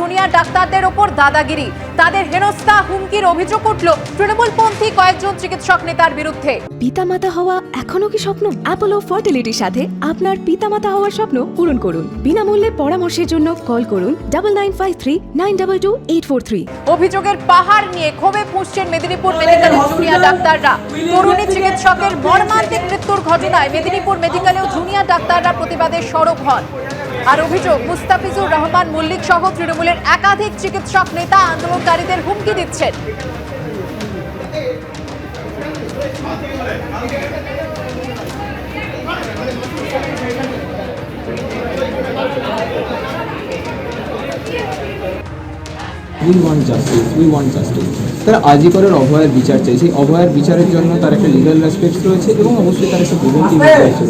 Junior ডাক্তারদের ওপর দাদাগিরি। তাদের হেনস্থা হুমকির অভিযোগ উঠল তৃণমূলপন্থী কয়েকজন চিকিৎসক নেতার বিরুদ্ধে। পিতামাতা হওয়া এখনও কি স্বপ্ন? অ্যাপোলো ফার্টিলিটির সাথে আপনার পিতামাতা হওয়ার স্বপ্ন পূরণ করুন। বিনামূল্যে পরামর্শের জন্য কল করুন double nine five three nine double two eight four three অভিযোগের পাহাড় নিয়ে ক্ষোভে ফুঁসছেন মেদিনীপুর মেডিকেলের জুনিয়র ডাক্তাররা। তরুণী চিকিৎসকের মর্মান্তিক মৃত্যুর ঘটনায় মেদিনীপুর মেডিকেলেও জুনিয়র ডাক্তাররা প্রতিবাদে সরব হন। আর অভিযোগ, মুস্তাফিজুর রহমান, মল্লিক সহ তৃণমূলের একাধিক চিকিৎসক নেতা আন্দোলনকারীদের হুমকি দিচ্ছেন। উই ওয়ান্ট জাস্টিস অভয়ের বিচার চাই। সেই অভয়ের বিচারের জন্য তার একটা লিগাল রেসপেক্ট রয়েছে এবং অবশ্যই তার একটা রয়েছে।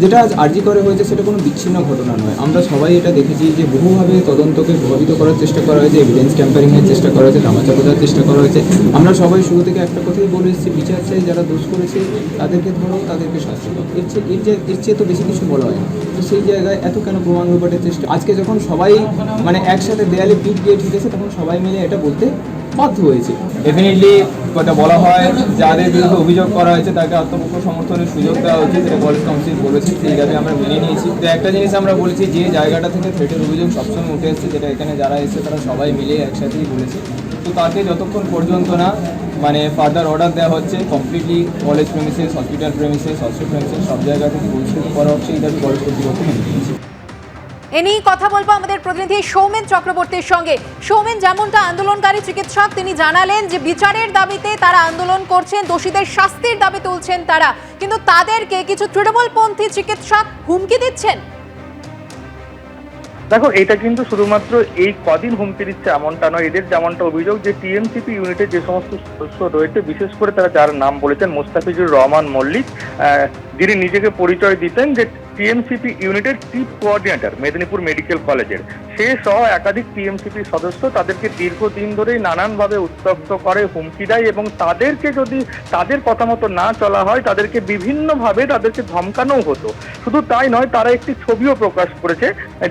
যেটা আজ আরজি করে হয়েছে সেটা কোনো বিচ্ছিন্ন ঘটনা নয়। আমরা সবাই এটা দেখেছি যে বহুভাবে তদন্তকে প্রভাবিত করার চেষ্টা করা হয়েছে এভিডেন্স ক্যাম্পারিংয়ের চেষ্টা করা হয়েছে, তামাচা বোঝার চেষ্টা করা হয়েছে। আমরা সবাই শুরু থেকে একটা কথাই বলে এসেছি, বিচার চাই, যারা দোষ করেছে তাদেরকে ধরো, তাদেরকে শাস্তি দাও। এর চেয়ে এর যে- এর চেয়ে তো বেশি কিছু বলা হয় না। তো সেই জায়গায় এত কেন প্রমাণ রূপাটের চেষ্টা? আজকে যখন সবাই মানে একসাথে দেয়ালে পিঠ দিয়ে ঠেকেছে তখন সবাই মিলে এটা বলতে বাধ্য হয়েছে। ডেফিনেটলি কথা বলা হয়, যাদের বিরুদ্ধে অভিযোগ করা হয়েছে, তাকে আত্মপক্ষ সমর্থনের সুযোগ দেওয়া উচিত যেটা কলেজ কাউন্সিল বলেছে, সেই দাবি আমরা মেনে নিয়েছি। তো একটা জিনিস আমরা বলেছি, যে জায়গাটা থেকে থ্রেটের অভিযোগ সবসময় উঠে এসেছে, যেটা এখানে যারা এসেছে, তারা সবাই মিলে একসাথেই বলেছে। তো তাকে যতক্ষণ পর্যন্ত না মানে ফার্দার অর্ডার দেওয়া হচ্ছে completely college premises hospital premises hostel premises সব জায়গা থেকে বলছে করা হচ্ছে দাবি কলেজ কর্তৃপক্ষ মেনে নিয়েছে। এ কথা বলব আমাদের প্রতিনিধি সৌমেন চক্রবর্তীর সঙ্গে। সৌমেন, যেমনটা আন্দোলনকারী চিকিৎসক, তিনি জানালেন যে বিচারের দাবিতে তারা আন্দোলন করছেন, দোষীদের শাস্তির দাবি তুলছেন তারা। কিন্তু তাদেরকে কিছু তৃণমূলপন্থী চিকিৎসক হুমকি দিচ্ছেন। দেখো, এটা কিন্তু শুধুমাত্র এই কদিন হুমকি দিচ্ছে এমনটা নয়, এদের যেমনটা অভিযোগ যে টিএমসিপি ইউনিটের যে সমস্ত সদস্য রয়েছে, বিশেষ করে তারা যার নাম বলেছেন মোস্তাফিজুর রহমান মল্লিক যিনি নিজেকে পরিচয় দিতেন যে টিএমসিপি ইউনিটের চিফ কোঅর্ডিনেটর মেদিনীপুর মেডিকেল কলেজের সে সহ একাধিক টিএমসিপি সদস্য তাদেরকে দীর্ঘদিন ধরেই নানানভাবে উত্তপ্ত করে, হুমকি দেয় এবং তাদেরকে যদি তাদের কথা মতো না চলা হয়, তাদেরকে বিভিন্নভাবে তাদেরকে ধমকানো হতো। শুধু তাই নয়, তারা একটি ছবিও প্রকাশ করেছে,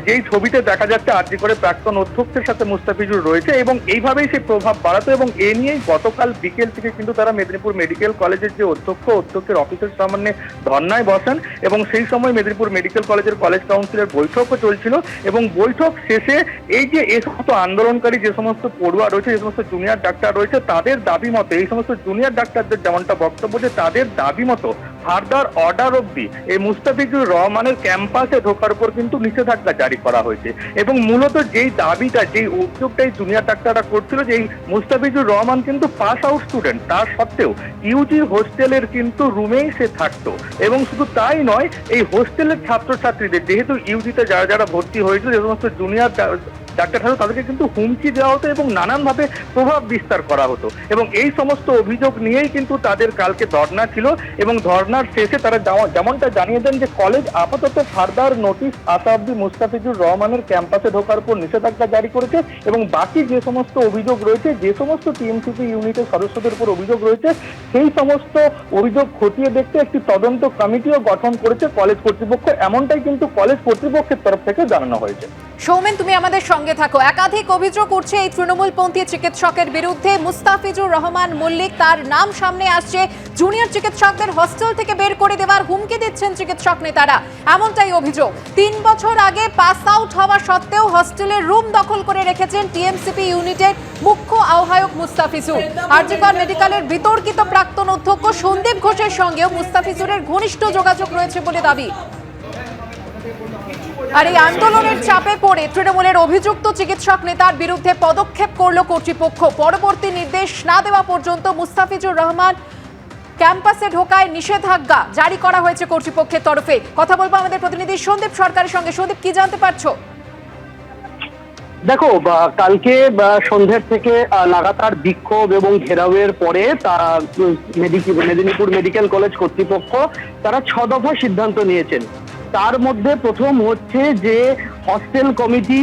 যেই ছবিতে দেখা যাচ্ছে আরজি করে প্রাক্তন অধ্যক্ষের সাথে মুস্তাফিজুর রয়েছে এবং এইভাবেই সে প্রভাব বাড়াতো এবং এ নিয়েই গতকাল বিকেল থেকে কিন্তু তারা মেদিনীপুর মেডিকেল কলেজের যে অধ্যক্ষ, অধ্যক্ষের অফিসের সামনে ধর্নায় বসেন এবং সেই সময় মেদিনীপুর মেডিকেল কলেজের কলেজ কাউন্সিলের বৈঠকও চলছিল এবং বৈঠক শেষে এই যে এই সমস্ত আন্দোলনকারী যে সমস্ত পড়ুয়া রয়েছে, যে সমস্ত জুনিয়র ডাক্তার রয়েছে, তাদের দাবি মতো, এই সমস্ত জুনিয়র ডাক্তারদের যেমনটা বক্তব্য যে তাদের দাবি মতো ফার্দার অর্ডার অবধি এই মুস্তাফিজুর রহমানের ক্যাম্পাসে ঢোকার উপর কিন্তু নিষেধাজ্ঞা জারি করা হয়েছে। এবং মূলত যেই দাবিটা, যেই অভিযোগটাই জুনিয়র ডাক্তাররা করছিল যে এই মুস্তাফিজুর রহমান কিন্তু পাস আউট স্টুডেন্ট তার সত্ত্বেও ইউজি হোস্টেলের কিন্তু রুমেই সে থাকতো। এবং শুধু তাই নয়, এই হোস্টেলের ছাত্রছাত্রীদের, যেহেতু ইউজিতে যারা যারা ভর্তি হয়েছিল, যে সমস্ত জুনিয়র ডাক্তার থাকতো তাদেরকে কিন্তু হুমকি দেওয়া হতো এবং নানানভাবে প্রভাব বিস্তার করা হতো। এবং এই সমস্ত অভিযোগ নিয়েই কিন্তু তাদের কালকে ধর্না ছিল এবং ধর্নার শেষে তারা যেমনটা জানিয়ে দেন যে কলেজ আপাতত ফার্দার নোটিশ আসা অব্দি মুস্তাফিজুর রহমানের ক্যাম্পাসে ঢোকার উপর নিষেধাজ্ঞা জারি করেছে এবং বাকি যে সমস্ত অভিযোগ রয়েছে, যে সমস্ত টিএমসিপি ইউনিটের সদস্যদের উপর অভিযোগ রয়েছে, সেই সমস্ত অভিযোগ খতিয়ে দেখতে একটি তদন্ত কমিটিও গঠন করেছে কলেজ কর্তৃপক্ষ। এমনটাই কিন্তু কলেজ কর্তৃপক্ষের তরফ থেকে জানানো হয়েছে। সৌমেন, তুমি আমাদের সঙ্গে থাকো। একাধিক অভিযোগ উঠছে এই তৃণমূলপন্থী চিকিৎসকের বিরুদ্ধে। মুস্তাফিজুর রহমান মল্লিক তার নাম সামনে আসছে। জুনিয়র চিকিৎসকদের হস্টেল থেকে বের করে দেওয়ার হুমকি দিচ্ছেন চিকিৎসক নেতারা। এমনটাই অভিযোগ। তিন বছর আগে পাস আউট হওয়া সত্ত্বেও হস্টেলের রুম দখল করে রেখেছেন টিএমসিপি ইউনিটের মুখ্য আহ্বায়ক মুস্তাফিজুর। আরজিকর মেডিকেলের বিতর্কিত প্রাক্তন অধ্যক্ষ সন্দীপ ঘোষের সঙ্গেও মুস্তাফিজুরের ঘনিষ্ঠ যোগাযোগ রয়েছে বলে দাবি। আর এই আন্দোলনের চাপে পড়ে তৃণমূলের অভিযুক্ত চিকিৎসক নেতার বিরুদ্ধে পদক্ষেপ করল কর্তৃপক্ষ। পরবর্তী নির্দেশ না দেওয়া পর্যন্ত মুস্তাফিজুর রহমান ক্যাম্পাসে ঢোকায় নিষেধাজ্ঞা জারি করা হয়েছে কর্তৃপক্ষের তরফে। কথা বলব আমাদের প্রতিনিধি সন্দীপ সরকারের সঙ্গে। সন্দীপ, কি জানতে পারছ? দেখো কালকে সন্ধ্যের থেকে লাগাতার বিক্ষোভ এবং ঘেরাওয়ের পরে তারা মেদিনীপুর মেডিকেল কলেজ কর্তৃপক্ষ তারা ছ দফা সিদ্ধান্ত নিয়েছেন। তার মধ্যে প্রথম হচ্ছে যে hostel committee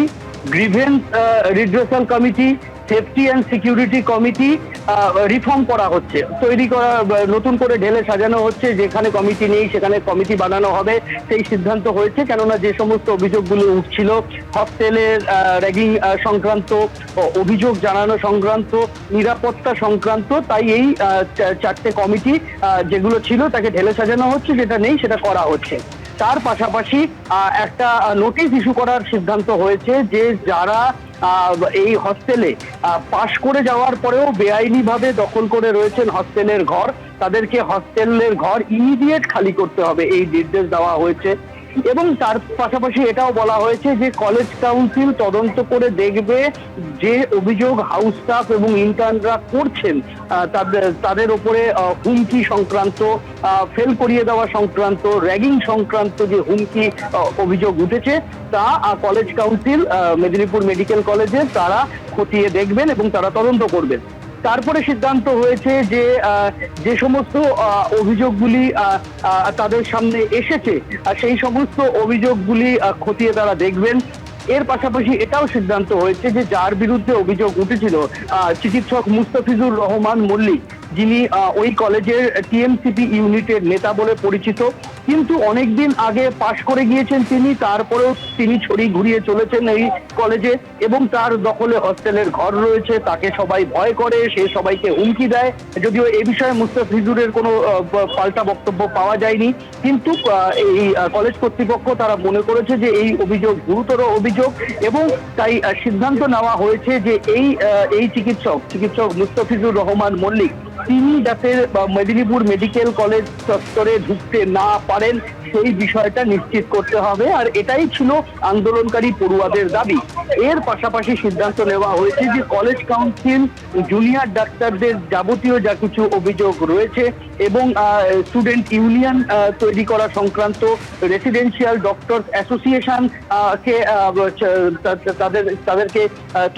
grievance redressal committee safety and security committee reform করা হচ্ছে। তৈরি করা, নতুন করে ঢেলে সাজানো হচ্ছে, যেখানে কমিটি নেই, সেখানে কমিটি বানানো হবে, সেই সিদ্ধান্ত হয়েছে। কেননা যে সমস্ত অভিযোগগুলো উঠছিল হস্টেলের র্যাগিং সংক্রান্ত অভিযোগ জানানো সংক্রান্ত, নিরাপত্তা সংক্রান্ত, তাই এই চারটে কমিটি যেগুলো ছিল, তাকে ঢেলে সাজানো হচ্ছে, যেটা নেই, সেটা করা হচ্ছে। তার পাশাপাশি একটা নোটিশ ইস্যু করার সিদ্ধান্ত হয়েছে যে যারা এই হস্টেলে পাশ করে যাওয়ার পরেও বেআইনিভাবে দখল করে রয়েছেন হস্টেলের ঘর, তাদেরকে হস্টেলের ঘর ইমিডিয়েট খালি করতে হবে। এই নির্দেশ দেওয়া হয়েছে। এবং তার পাশাপাশি এটাও বলা হয়েছে যে কলেজ কাউন্সিল তদন্ত করে দেখবে যে অভিযোগ হাউস স্টাফ এবং ইন্টার্নরা করছেন তাদের তাদের আহ, হুমকি সংক্রান্ত ফেল করিয়ে দেওয়া সংক্রান্ত র্যাগিং সংক্রান্ত যে হুমকি অভিযোগ উঠেছে তা কলেজ কাউন্সিল মেদিনীপুর মেডিকেল কলেজে তারা খতিয়ে দেখবেন এবং তারা তদন্ত করবেন। তারপরে সিদ্ধান্ত হয়েছে যে যে সমস্ত অভিযোগগুলি তাদের সামনে এসেছে সেই সমস্ত অভিযোগগুলি খতিয়ে তারা দেখবেন। এর পাশাপাশি এটাও সিদ্ধান্ত হয়েছে যে, যার বিরুদ্ধে অভিযোগ উঠেছিল চিকিৎসক মুস্তাফিজুর রহমান মল্লিক যিনি ওই কলেজের টিএমসিপি ইউনিটের নেতা বলে পরিচিত। কিন্তু অনেকদিন আগে পাশ করে গিয়েছেন তিনি, তারপরেও তিনি ছড়ি ঘুরিয়ে চলেছেন এই কলেজে এবং তার দখলে হস্টেলের ঘর রয়েছে, তাকে সবাই ভয় করে, সে সবাইকে হুমকি দেয়। যদিও এ বিষয়ে মুস্তাফিজুরের কোনো পাল্টা বক্তব্য পাওয়া যায়নি। কিন্তু এই কলেজ কর্তৃপক্ষ তারা মনে করেছে যে এই অভিযোগ, গুরুতর অভিযোগ এবং তাই সিদ্ধান্ত নেওয়া হয়েছে যে এই এই চিকিৎসক চিকিৎসক মুস্তাফিজুর রহমান মল্লিক তিনি যাতে মেদিনীপুর মেডিকেল কলেজ চত্বরে ঢুকতে না পারেন, সেই বিষয়টা নিশ্চিত করতে হবে। আর এটাই ছিল আন্দোলনকারী পড়ুয়াদের দাবি। এর পাশাপাশি সিদ্ধান্ত নেওয়া হয়েছে যে কলেজ কাউন্সিল জুনিয়র ডাক্তারদের যাবতীয় যা কিছু অভিযোগ রয়েছে এবং স্টুডেন্ট ইউনিয়ন তৈরি করা সংক্রান্ত রেসিডেন্সিয়াল ডক্টর অ্যাসোসিয়েশন কে তাদের, তাদেরকে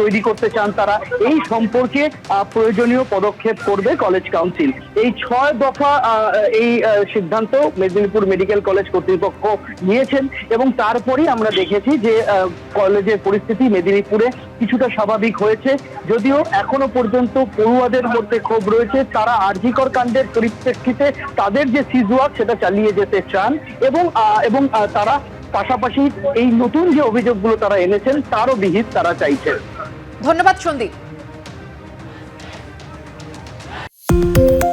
তৈরি করতে চান তারা। এই সম্পর্কে প্রয়োজনীয় পদক্ষেপ করবে কলেজ কাউন্সিল এই ছয় দফা এই সিদ্ধান্ত মেদিনীপুর মেডিকেল কলেজ কর্তৃপক্ষ নিয়েছেন এবং তারপরেই আমরা দেখেছি যে কলেজের পরিস্থিতি মেদিনীপুরে কিছুটা স্বাভাবিক হয়েছে। যদিও এখনও পর্যন্ত পড়ুয়াদের মধ্যে ক্ষোভ রয়েছে, তারা আর্জিকর কাণ্ডের পরিপ্রেক্ষিতে তাদের যে সিজওয়ার্ক সেটা চালিয়ে যেতে চান এবং এবং তারা পাশাপাশি এই নতুন যে অভিযোগগুলো তারা এনেছেন, তারও বিহিত তারা চাইছেন। ধন্যবাদ সন্দীপ। Thank you.